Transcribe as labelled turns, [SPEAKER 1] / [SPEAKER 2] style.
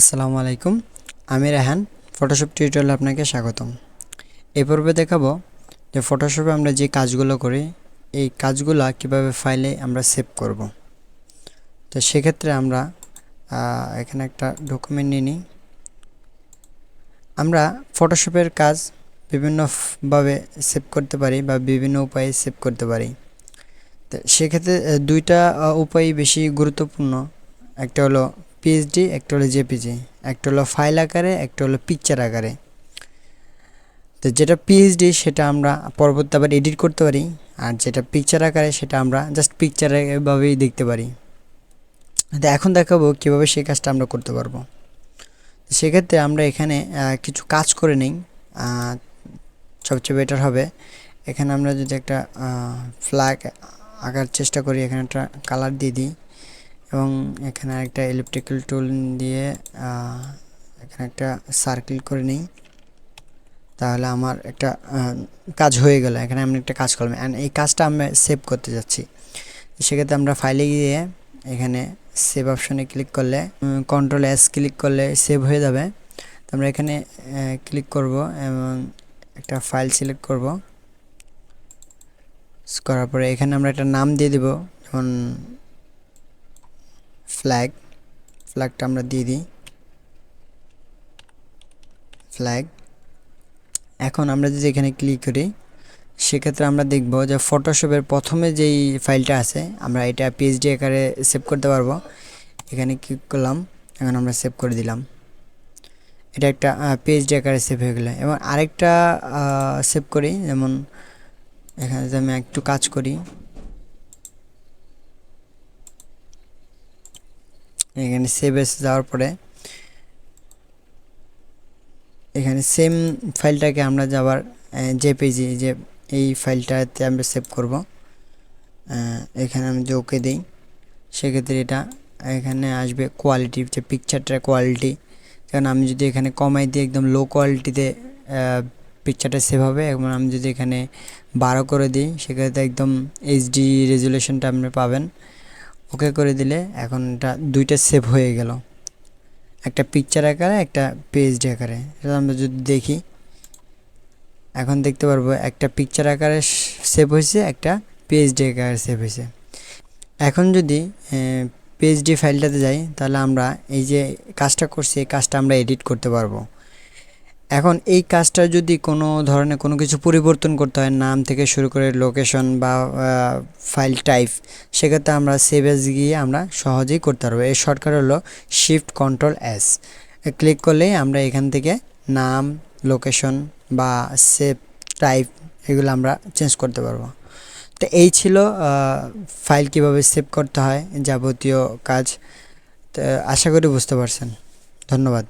[SPEAKER 1] আসসালামু আলাইকুম। আমি রেহান ফটোশপ টিউটোরিয়ালে আপনাকে স্বাগতম। এ পর্বে দেখাবো যে ফটোশপে আমরা যে কাজগুলো করি, এই কাজগুলো কীভাবে ফাইলে আমরা সেভ করব। তো সেক্ষেত্রে আমরা এখানে একটা ডকুমেন্ট নিয়ে নিই। আমরা ফটোশপের কাজ বিভিন্নভাবে সেভ করতে পারি বা বিভিন্ন উপায়ে সেভ করতে পারি। তো সেক্ষেত্রে দুইটা উপায় বেশি গুরুত্বপূর্ণ। একটা হলো পিএইচডি একটা হলো জেপিজি একটা হলো ফাইল আকারে, একটা হলো পিকচার আকারে। তো যেটা পিএইচডি সেটা আমরা পরবর্তী আবার এডিট করতে পারি, আর যেটা পিকচার আকারে, সেটা আমরা জাস্ট পিকচার এভাবেই দেখতে পারি। তো এখন দেখাবো কীভাবে সেই কাজটা আমরা করতে পারব। সেক্ষেত্রে আমরা এখানে কিছু কাজ করে নিই সবচেয়ে বেটার হবে। এখানে আমরা যদি একটা ফ্ল্যাগ আঁকার চেষ্টা করি, এখানে একটা কালার দিয়ে দিই। এবং এখানে একটা ইলেকট্রিক্যাল টুল দিয়ে এখানে একটা সার্কেল করে নিই। তাহলে আমার একটা কাজ হয়ে গেল। এখানে আমি একটা কাজ করলাম। অ্যান্ড এই কাজটা আমরা সেভ করতে যাচ্ছি। সেক্ষেত্রে আমরা ফাইলে গিয়ে এখানে সেভ অপশনে ক্লিক করলে কন্ট্রোল এস ক্লিক করলে সেভ হয়ে যাবে। তো আমরা এখানে ক্লিক করব এবং একটা ফাইল সিলেক্ট করব। করার পরে এখানে আমরা একটা নাম দিয়ে দেব। যেমন ফ্ল্যাগ ফ্ল্যাগটা আমরা দিয়ে দিই। ফ্ল্যাগ এখন আমরা যদি এখানে ক্লিক করি, সেক্ষেত্রে আমরা দেখব যে ফটোশপের প্রথমে যেই ফাইলটা আছে, আমরা এটা পিএইচডি আকারে সেভ করতে পারব। এখানে ক্লিক করলাম, এখন আমরা সেভ করে দিলাম। এটা একটা পিএইচডি আকারে সেভ হয়ে গেলো। এবং আরেকটা সেভ করি, যেমন এখানে যদি আমি একটু কাজ করি এখানে সেভ এসে যাওয়ার পরে এখানে সেম ফাইলটাকে আমরা যাবার যে পেজে যে, এই ফাইলটাতে আমরা সেভ করব। এখানে আমি যে ওকে দিই, সেক্ষেত্রে এটা এখানে আসবে কোয়ালিটি যে পিকচারটার কোয়ালিটি কারণ আমি যদি এখানে কমাই দিই, একদম লো কোয়ালিটিতে পিকচারটা সেভ হবে। এবং আমি যদি এখানে বারো করে দিই, সেক্ষেত্রে একদম এইচডি রেজুলেশনটা আপনি পাবেন। ওকে করে দিলে এখন এটা দুইটা সেভ হয়ে গেল। একটা পিকচার আকারে, একটা পেজডি আকারে। এটা আমরা যদি দেখি, এখন দেখতে পারব একটা পিকচার আকারে সেভ হয়েছে, একটা পিএইচডি আকারে সেভ হয়েছে। এখন যদি পিএইচডি ফাইলটাতে যাই, তাহলে আমরা এই যে কাজটা করছি, এই কাজটা আমরা এডিট করতে পারব। এখন এই কাজটা যদি কোনো ধরনের কোনো কিছু পরিবর্তন করতে হয়, নাম থেকে শুরু করে লোকেশন বা ফাইল টাইপ সেক্ষেত্রে আমরা সেভ গিয়ে আমরা সহজেই করতে পারব। এর শর্টকাট হলো শিফট কন্ট্রোল এস ক্লিক করলেই আমরা এখান থেকে নাম লোকেশন বা সেভ টাইপ এগুলো আমরা চেঞ্জ করতে পারব। তো এই ছিল ফাইল কীভাবে সেভ করতে হয় যাবতীয় কাজ। তো আশা করি বুঝতে পারছেন। ধন্যবাদ।